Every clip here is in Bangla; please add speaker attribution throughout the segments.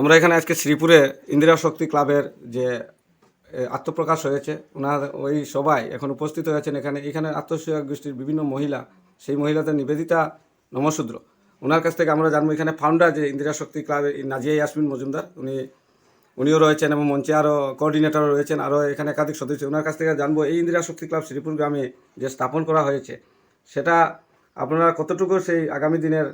Speaker 1: আমরা এখানে আজকে শ্রীপুরে ইন্দিরা শক্তি ক্লাবের যে আত্মপ্রকাশ হয়েছে ওনার ওই সবাই এখন উপস্থিত হয়েছেন এখানে। এখানে আত্মসহায়ক গোষ্ঠীর বিভিন্ন মহিলা, সেই মহিলাদের নিবেদিতা নমশূদ্র ওনার কাছ থেকে আমরা জানব এখানে ফাউন্ডার যে ইন্দিরা শক্তি ক্লাবের নাজিয়া ইয়াসমিন মজুমদার, উনি, উনিও রয়েছেন এবং মঞ্চে আরও কোঅর্ডিনেটরও রয়েছেন, আরও এখানে একাধিক সদস্য। ওনার কাছ থেকে জানব এই ইন্দিরা শক্তি ক্লাব শ্রীপুর গ্রামে যে স্থাপন করা হয়েছে, সেটা আপনারা কতটুকু সেই আগামী দিনের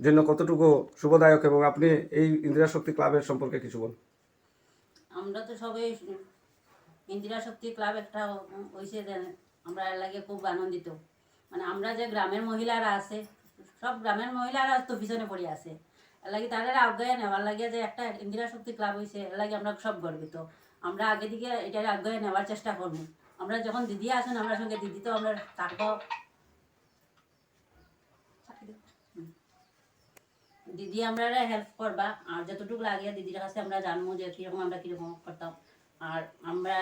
Speaker 1: জন্য কতটুকু শুভদায়ক এবং আপনি এই ইন্দিরা শক্তি ক্লাবের সম্পর্কে কিছু বলুন।
Speaker 2: আমরা তো সবাই ইন্দিরা শক্তি ক্লাব একটা হয়েছে আমরা এর লাগে খুব আনন্দিত। মানে আমরা যে গ্রামের মহিলারা আছে, সব গ্রামের মহিলারা তো পিছনে পড়ে আছে। এর লাগে তাদের আগ্রহে নেওয়ার লাগে যে একটা ইন্দিরা শক্তি ক্লাব হয়েছে এর লাগে আমরা সব গর্বিত। আমরা আগে দিকে এটার আগ্রহে নেওয়ার চেষ্টা করব। আমরা যখন দিদি আসেন আমরা সঙ্গে দিদি তো আমরা থাকব দিদি আমরা হেল্প করবা। আর যতটুকু লাগে দিদির কাছে আমরা জানব যে কীরকম আমরা কীরকম করতাম। আর আমরা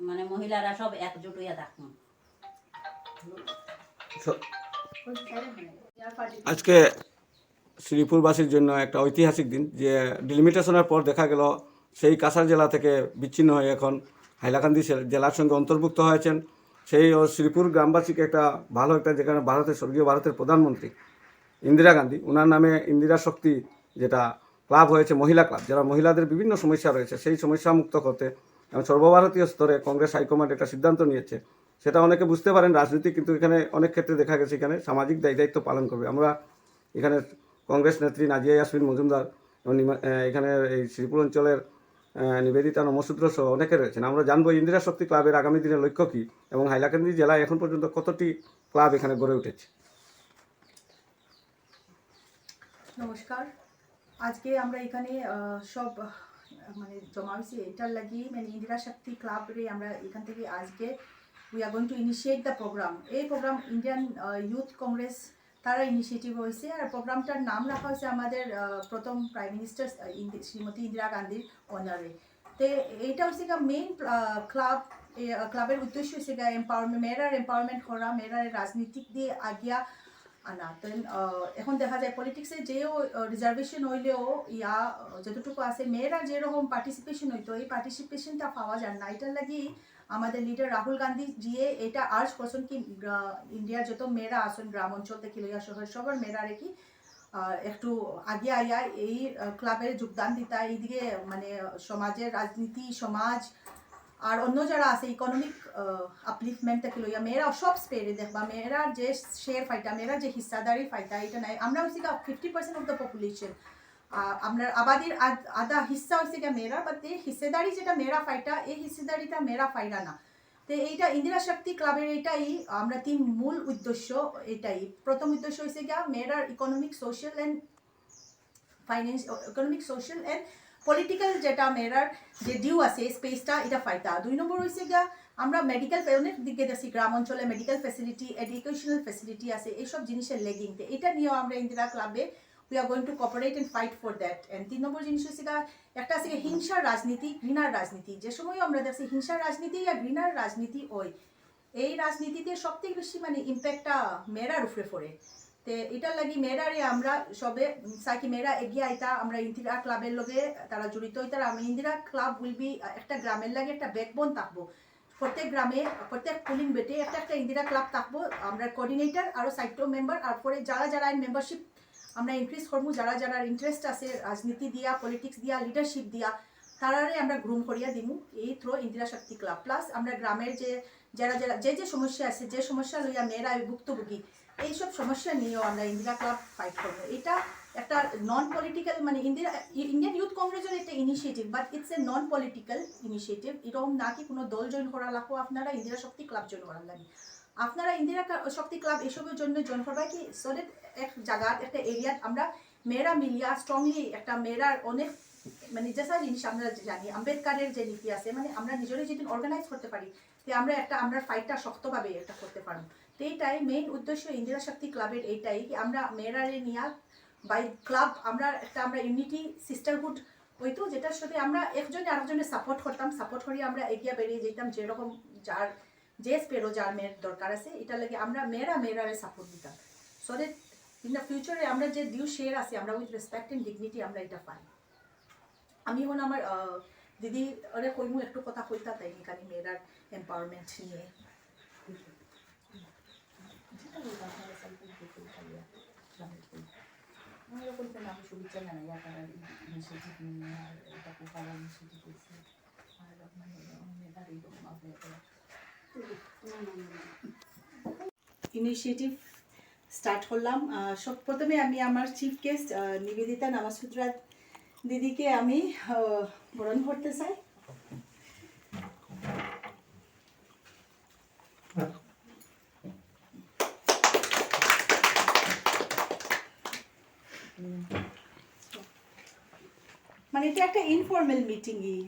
Speaker 2: মানে মহিলারা সব একজোট হইয়া থাকব
Speaker 1: স- আজকে শ্রীপুরবাসীর জন্য একটা ঐতিহাসিক দিন যে ডিলিমিটেশনের পর দেখা গেল সেই কাছাড় জেলা থেকে বিচ্ছিন্ন হয়ে এখন হাইলাকান্দি জেলার সঙ্গে অন্তর্ভুক্ত হয়েছেন। সেই ও শ্রীপুর গ্রামবাসীকে একটা ভালো একটা যেখানে ভারতের স্বর্গীয় ভারতের প্রধানমন্ত্রী ইন্দিরা গান্ধী ওনার নামে ইন্দিরা শক্তি যেটা ক্লাব হয়েছে, মহিলা ক্লাব, যারা মহিলাদের বিভিন্ন সমস্যা রয়েছে, সেই সমস্যা মুক্ত করতে এবং সর্বভারতীয় স্তরে কংগ্রেস হাইকমান্ড একটা সিদ্ধান্ত নিয়েছে। সেটা অনেকে বুঝতে পারেন, রাজনীতি কিন্তু এখানে অনেক ক্ষেত্রে দেখা গেছে এখানে সামাজিক দায়ী, দায়িত্ব পালন করবে। আমরা এখানে কংগ্রেস নেত্রী নাজিয়া ইয়াসমিন মজুমদার এবং এখানে এই শ্রীপুর অঞ্চলের নিবেদিতা নমসূত্র সহ অনেকে রয়েছেন। আমরা জানব ইন্দিরা শক্তি ক্লাবের আগামী দিনের লক্ষ্য কী এবং হাইলাকান্দি জেলায় এখন পর্যন্ত কতটি ক্লাব এখানে গড়ে উঠেছে।
Speaker 3: নমস্কার। আজকে আমরা এখানে সব মানে জমা হয়েছি এটার লাগি মানে ইন্দিরা শক্তি ক্লাব রে আমরা এখান থেকে আজকে we are going to initiate the program এই প্রোগ্রাম ইন্ডিয়ান ইউথ কংগ্রেস তারা ইনিশিয়েটিভ হয়েছে আর প্রোগ্রামটার নাম রাখা হয়েছে আমাদের প্রথম প্রাইম মিনিস্টার শ্রীমতী ইন্দিরা গান্ধীর অনারে তো এইটা হচ্ছে মেইন ক্লাব ক্লাবের উদ্দেশ্য হচ্ছে এম্পাওয়ারমেন্ট মেয়েরার এম্পাওয়ারমেন্ট করা মেয়েরার রাজনীতিক দিয়ে আগিয়া আনা এখন দেখা যায় পলিটিক্সে যেও রিজার্ভেশন হইলেও, ইয়া যতটুকু আছে, মেয়েরা যেরকম পার্টিসিপেশন হইতো, এই পার্টিসিপেশনটা পাওয়া যায় না। এটার লাগি আমাদের লিডার রাহুল গান্ধী জিয়ে এটা আর্জ করছেন কি ইন্ডিয়ার যত মেয়েরা আসেন গ্রাম অঞ্চল থেকে লইয়া শহর, সবার মেয়েরা রেখি একটু আগে আইয়া এই ক্লাবে যোগদান দিতা। এইদিকে মানে সমাজের রাজনীতি, সমাজ আর অন্য যারা আছে ইকোনমিক আপলিফমেন্ট থেকে লইয়া, মেয়েরা সব স্পেরে দেখবা, মেয়েরা যে শেয়ার ফাইটা মেয়েরা যে হিস্সাদারি ফাইটা এটা নাই। আমরা হচ্ছে fifty percent of the population আপনার আবাদির আধা হিস্সা হচ্ছে গিয়ে মেয়েরা বাট এই হিস্সেদারি যেটা মেয়েরা ফাইটা এই হিস্সেদারিটা মেয়েরা ফাইটা না। তো এইটা ইন্দিরা শক্তি ক্লাবের এটাই আমরা তিন মূল উদ্দেশ্য এটাই। প্রথম উদ্দেশ্য হচ্ছে গিয়া, মেয়েরার economic social and finance economic social and political যেটা মেয়েরার যে ডিউ আছে স্পেসটা এটা ফাইতা দুই নম্বর হয়েছে গিয়া, আমরা মেডিকেল অনেক দিকে দেখছি গ্রাম অঞ্চলে মেডিকেল ফেসিলিটি এডুকেশনাল ফেসিলিটি আছে, এইসব জিনিসের লেগিংতে এটা নিয়েও আমরা ইন্দিরা ক্লাবে we are going to cooperate and fight for that and তিন নম্বর জিনিস হচ্ছে একটা আছে হিংসার রাজনীতি, ঘৃণার রাজনীতি। যে সময় আমরা দেখছি হিংসার রাজনীতি আর ঘৃণার রাজনীতি ওই। এই রাজনীতিতে সবথেকে বেশি মানে ইম্প্যাক্টটা মেয়েরার উপরে পড়ে। এটার লাগি মেয়েরারে আমরা সবে, সাকি মেয়েরা এগিয়ে আইতা, আমরা ইন্দিরা ক্লাবের লগে তারা জড়িত হইতার আমি ইন্দিরা ক্লাব উইল বি একটা গ্রামের লাগে একটা ব্যাকবোন থাকব। প্রত্যেক গ্রামে, প্রত্যেক পুলিং বেটে একটা একটা ইন্দিরা ক্লাব থাকব, আমরা কোঅর্ডিনেটর আরও সাইটো মেম্বার আর পরে যারা যারা মেম্বারশিপ আমরা ইনক্রিজ করব, যারা যারা ইন্টারেস্ট আছে, রাজনীতি দিয়া পলিটিক্স দিয়া লিডারশিপ দিয়া তারারে আমরা গ্রুম করিয়া দিমু। এই through Indira Shakti club plus আমরা গ্রামের যে, যারা যারা, যে যে সমস্যা আছে, যে সমস্যা লইয়া মেয়েরা ভুক্তভোগী, এইসব সমস্যা নিয়েও আমরা ইন্দিরা ক্লাব ফাইট করব। এটা একটা নন পলিটিক্যাল মানে ইন্দিরা ইন্ডিয়ান ইউথ কংগ্রেসের একটা initiative but it's a non political initiative এরকম না কি কোনো দল জয়েন করা লাগবো আপনারা, ইন্দিরা শক্তি ক্লাব জয়েন করার লাগে। আপনারা ইন্দিরা শক্তি ক্লাব এসবের জন্য জয়েন করবা কি? সোলেট এক জায়গাত একটা এরিয়াত আমরা মেয়েরা মিলিয়া স্ট্রংলি একটা মেয়েরার অনেক মানে যেসা জিনিস আমরা জানি, আম্বেদকারের যে নীতি আছে মানে আমরা নিজেরাই যেদিন অর্গানাইজ করতে পারি তে আমরা একটা, আমরা ফাইটটা শক্তভাবে একটা করতে পারব। তো এইটাই মেইন উদ্দেশ্য ইন্দিরা শক্তি ক্লাবের এইটাই, কি আমরা মেয়েরারে নিয়া বাই ক্লাব আমরা একটা, আমরা ইউনিটি সিস্টারহুড হইতো, যেটার সাথে আমরা একজনে আরেকজনের সাপোর্ট করতাম সাপোর্ট করি আমরা এগিয়ে বেরিয়ে যেতাম, যেরকম যার, যে স্পেরো যার মেয়ের দরকার আছে এটা লাগে আমরা মেয়েরা মেয়েরারে সাপোর্ট দিতাম। সো দ্যাট ইন দ্য ফিউচারে আমরা যে ডিউ শেয়ার আছে, আমরা উইথ রেসপেক্ট এন্ড ডিগনিটি আমরা এটা পাই। আমি এখন আমার দিদি ওরে কইমু, একটু কথা কইতা, তাই এখানে মেয়েরার এম্পাওয়ারমেন্ট নিয়ে।
Speaker 4: আপনারা ইনিশিয়েটিভ
Speaker 3: স্টার্ট করলাম সব প্রথমে আমি আমার চিফ গেস্ট নিবেদিতা নামাসুদ্রা দিদিকে আমি বরণ করতে চাই। মানে এটা একটা ইনফর্মাল মিটিংই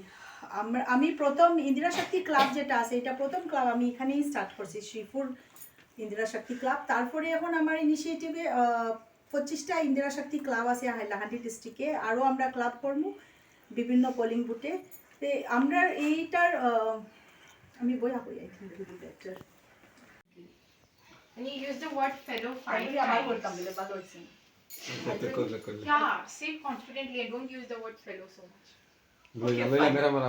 Speaker 3: আমরা, আমি প্রথম ইন্দিরা শক্তি ক্লাব যেটা আছে, এটা প্রথম ক্লাব আমি এখানেই স্টার্ট করছি, শ্রীপুর ইন্দিরা শক্তি ক্লাব তারপরে এখন আমার ইনিশিয়েটিভে পঁচিশটা ইন্দিরা শক্তি ক্লাব আছে হাইলাকান্দি ডিস্ট্রিক্টে আরও আমরা ক্লাব করব বিভিন্ন পোলিং বুথে তে আমরা এইটার আমি বই হাকই I think better
Speaker 5: And you use the word fellow five times.
Speaker 3: করতাম বলে ভালো হয়েছে
Speaker 5: Yeah, say confidently and don't use the word fellow so much.
Speaker 1: লইলা লইলা মেরা মারা